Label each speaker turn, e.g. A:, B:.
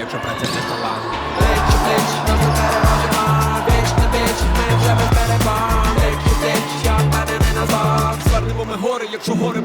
A: Якщо праця не талант Плеч, плеч, разом переможемо Віч на віч, ми вже без перебан Плеч, плеч, я впевнений назад Звернемо ми гори, якщо гори